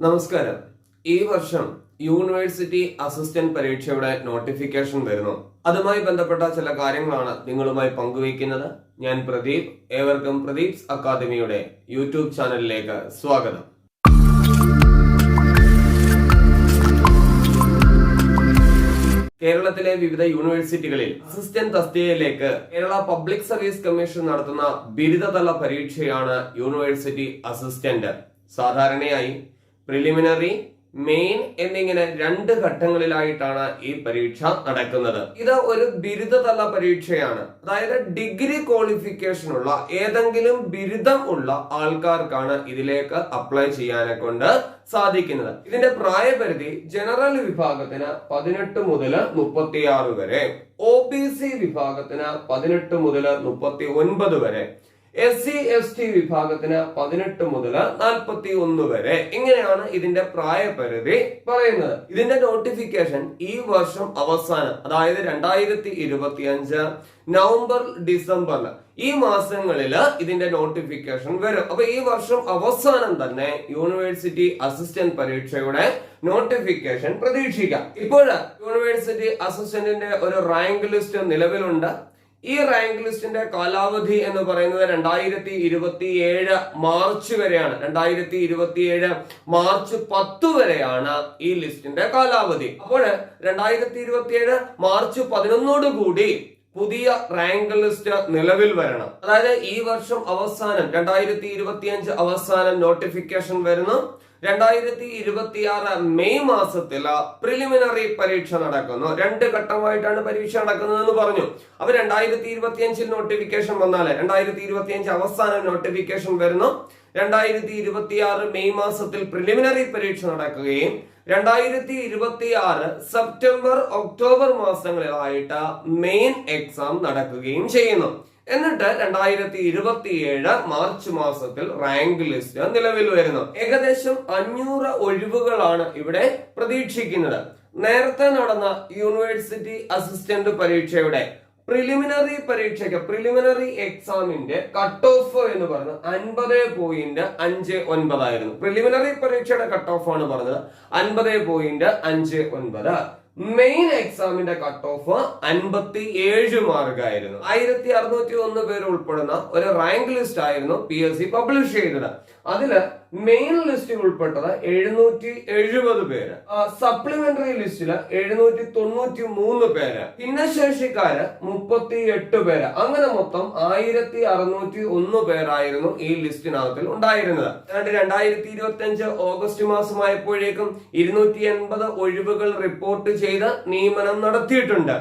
നമസ്കാരം. ഈ വർഷം യൂണിവേഴ്സിറ്റി അസിസ്റ്റന്റ് പരീക്ഷയുടെ നോട്ടിഫിക്കേഷൻ വരുന്നു. അതുമായി ബന്ധപ്പെട്ട ചില കാര്യങ്ങളാണ് നിങ്ങളുമായി പങ്കുവയ്ക്കുന്നത്. ഞാൻ പ്രദീപ്. ഏവർക്കും പ്രദീപ്സ് അക്കാദമിയുടെ യൂട്യൂബ് ചാനലിലേക്ക് സ്വാഗതം. കേരളത്തിലെ വിവിധ യൂണിവേഴ്സിറ്റികളിൽ അസിസ്റ്റന്റ് തസ്തികയിലേക്ക് കേരള പബ്ലിക് സർവീസ് കമ്മീഷൻ നടത്തുന്ന ബിരുദതല പരീക്ഷയാണ് യൂണിവേഴ്സിറ്റി അസിസ്റ്റന്റ്. സാധാരണയായി പ്രിലിമിനറി മെയിൻ എന്നിങ്ങനെ രണ്ട് ഘട്ടങ്ങളിലായിട്ടാണ് ഈ പരീക്ഷ നടക്കുന്നത്. ഇത് ഒരു ബിരുദതല പരീക്ഷയാണ്. അതായത് ഡിഗ്രി ക്വാളിഫിക്കേഷൻ ഉള്ള ഏതെങ്കിലും ബിരുദം ഉള്ള ആൾക്കാർക്കാണ് ഇതിലേക്ക് അപ്ലൈ ചെയ്യാനെ കൊണ്ട് സാധിക്കുന്നത്. ഇതിന്റെ പ്രായപരിധി ജനറൽ വിഭാഗത്തിന് പതിനെട്ട് മുതൽ മുപ്പത്തിയാറ് വരെ ഒ ബി സി വിഭാഗത്തിന് പതിനെട്ട് മുതൽ മുപ്പത്തി ഒൻപത് വരെ. എസ് സി എസ് ടി വിഭാഗത്തിന് പതിനെട്ട് മുതൽ നാൽപ്പത്തി ഒന്ന് വരെ. ഇങ്ങനെയാണ് ഇതിന്റെ പ്രായപരിധി പറയുന്നത്. ഇതിന്റെ നോട്ടിഫിക്കേഷൻ ഈ വർഷം അവസാനം അതായത് രണ്ടായിരത്തി ഇരുപത്തി അഞ്ച് നവംബർ ഡിസംബറിൽ ഈ മാസങ്ങളിൽ ഇതിന്റെ നോട്ടിഫിക്കേഷൻ വരും. അപ്പൊ ഈ വർഷം അവസാനം തന്നെ യൂണിവേഴ്സിറ്റി അസിസ്റ്റന്റ് പരീക്ഷയുടെ നോട്ടിഫിക്കേഷൻ പ്രതീക്ഷിക്കാം. ഇപ്പോൾ യൂണിവേഴ്സിറ്റി അസിസ്റ്റന്റിന്റെ ഒരു റാങ്ക് ലിസ്റ്റ് നിലവിലുണ്ട്. ഈ റാങ്ക് ലിസ്റ്റിന്റെ കാലാവധി എന്ന് പറയുന്നത് രണ്ടായിരത്തി ഇരുപത്തി ഏഴ് മാർച്ച് വരെയാണ്. രണ്ടായിരത്തി ഇരുപത്തി ഏഴ് മാർച്ച് പത്ത് വരെയാണ് ഈ ലിസ്റ്റിന്റെ കാലാവധി. അപ്പോൾ രണ്ടായിരത്തി ഇരുപത്തി ഏഴ് മാർച്ച് പതിനൊന്നോട് കൂടി പുതിയ റാങ്ക് ലിസ്റ്റ് നിലവിൽ വരണം. അതായത് ഈ വർഷം അവസാനം രണ്ടായിരത്തി ഇരുപത്തി അഞ്ച് അവസാനം നോട്ടിഫിക്കേഷൻ വരുന്നു. രണ്ടായിരത്തി ഇരുപത്തിയാറ് മെയ് മാസത്തിൽ പ്രിലിമിനറി പരീക്ഷ നടക്കുന്നു. രണ്ട് ഘട്ടമായിട്ടാണ് പരീക്ഷ നടക്കുന്നത് എന്ന് പറഞ്ഞു. അപ്പൊ രണ്ടായിരത്തി ഇരുപത്തി അഞ്ചിൽ നോട്ടിഫിക്കേഷൻ വന്നാൽ രണ്ടായിരത്തി ഇരുപത്തി അഞ്ച് അവസാനം നോട്ടിഫിക്കേഷൻ വരുന്നു. രണ്ടായിരത്തി ഇരുപത്തിയാറ് മെയ് മാസത്തിൽ പ്രിലിമിനറി പരീക്ഷ നടക്കുകയും രണ്ടായിരത്തി ഇരുപത്തി ആറ് സെപ്റ്റംബർ ഒക്ടോബർ മാസങ്ങളിലായിട്ട് മെയിൻ എക്സാം നടക്കുകയും ചെയ്യുന്നു. എന്നിട്ട് രണ്ടായിരത്തി ഇരുപത്തിയേഴ് മാർച്ച് മാസത്തിൽ റാങ്ക് ലിസ്റ്റ് നിലവിൽ വരുന്നു. ഏകദേശം അഞ്ഞൂറ് ഒഴിവുകളാണ് ഇവിടെ പ്രതീക്ഷിക്കുന്നത്. നേരത്തെ നടന്ന യൂണിവേഴ്സിറ്റി അസിസ്റ്റന്റ് പരീക്ഷയുടെ പ്രിലിമിനറി പരീക്ഷയ്ക്ക് പ്രിലിമിനറി എക്സാമിന്റെ കട്ട് ഓഫ് എന്ന് പറഞ്ഞത് അൻപത് പോയിന്റ് അഞ്ച് ഒൻപതായിരുന്നു. പ്രിലിമിനറി പരീക്ഷയുടെ കട്ട് ഓഫ് ആണ് പറഞ്ഞത്. അൻപത് പോയിന്റ് അഞ്ച് ഒൻപത്. മെയിൻ എക്സാമിന്റെ കട്ട് ഓഫ് അൻപത്തി ഏഴ് മാർക്കായിരുന്നു. ആയിരത്തി അറുന്നൂറ്റി ഒന്ന് പേര് ഉൾപ്പെടുന്ന ഒരു റാങ്ക് ലിസ്റ്റ് ആയിരുന്നു പി എസ് സി പബ്ലിഷ് ചെയ്തത്. അതിൽ മെയിൻ ലിസ്റ്റിൽ ഉൾപ്പെട്ടത് എഴുന്നൂറ്റി എഴുപത് പേര്. സപ്ലിമെന്ററി ലിസ്റ്റിൽ എഴുന്നൂറ്റി തൊണ്ണൂറ്റി മൂന്ന് പേര്. ഭിന്നശേഷിക്കാര് മുപ്പത്തി എട്ട് പേര്. അങ്ങനെ മൊത്തം ആയിരത്തി അറുന്നൂറ്റി ഒന്ന് പേരായിരുന്നു ഈ ലിസ്റ്റിനകത്തിൽ ഉണ്ടായിരുന്നത്. ഏതാണ്ട് രണ്ടായിരത്തി ഇരുപത്തി അഞ്ച് ഓഗസ്റ്റ് മാസമായപ്പോഴേക്കും ഇരുന്നൂറ്റി എൺപത് ഒഴിവുകൾ റിപ്പോർട്ട് ചെയ്ത്. നിയമനം നടത്തിയിട്ടുണ്ട്.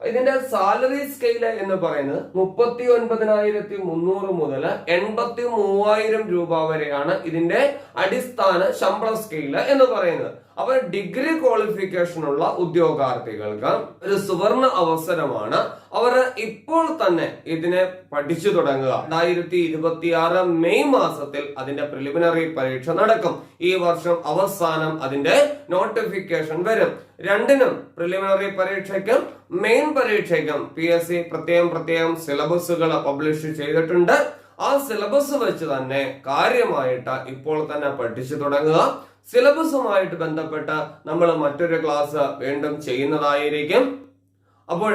ഇതിന്റെ സാലറി സ്കെയിൽ എന്ന് പറയുന്നത് മുപ്പത്തി ഒൻപതിനായിരത്തി മുന്നൂറ് മുതൽ എൺപത്തി മൂവായിരം രൂപ വരെയാണ് ഇതിന്റെ അടിസ്ഥാന ശമ്പള സ്കെയിൽ എന്ന് പറയുന്നത്. അപ്പൊ ഡിഗ്രി ക്വാളിഫിക്കേഷൻ ഉള്ള ഉദ്യോഗാർത്ഥികൾക്ക് ഒരു സുവർണ അവസരമാണ് അവർ ഇപ്പോൾ തന്നെ ഇതിനെ പഠിച്ചു തുടങ്ങുക. രണ്ടായിരത്തി ഇരുപത്തി ആറ് മെയ് മാസത്തിൽ അതിന്റെ പ്രിലിമിനറി പരീക്ഷ നടക്കും. ഈ വർഷം അവസാനം അതിന്റെ നോട്ടിഫിക്കേഷൻ വരും. രണ്ടിനും പ്രിലിമിനറി പരീക്ഷയ്ക്കും മെയിൻ പരീക്ഷയ്ക്കും പി എസ് സി പ്രത്യേകം പ്രത്യേകം സിലബസുകൾ പബ്ലിഷ് ചെയ്തിട്ടുണ്ട്. ആ സിലബസ് വെച്ച് തന്നെ കാര്യമായിട്ട് ഇപ്പോൾ തന്നെ പഠിച്ചു തുടങ്ങുക. സിലബസുമായിട്ട് ബന്ധപ്പെട്ട് നമ്മൾ മറ്റൊരു ക്ലാസ് വീണ്ടും ചെയ്യുന്നതായിരിക്കും. അപ്പോൾ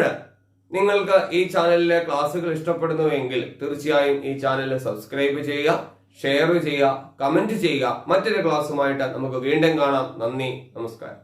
നിങ്ങൾക്ക് ഈ ചാനലിലെ ക്ലാസ്സുകൾ ഇഷ്ടപ്പെടുന്നുവെങ്കിൽ തീർച്ചയായും ഈ ചാനൽ സബ്സ്ക്രൈബ് ചെയ്യുക ഷെയർ ചെയ്യുക കമന്റ് ചെയ്യുക. മറ്റൊരു ക്ലാസ്സുമായിട്ട് നമുക്ക് വീണ്ടും കാണാം. നന്ദി നമസ്കാരം.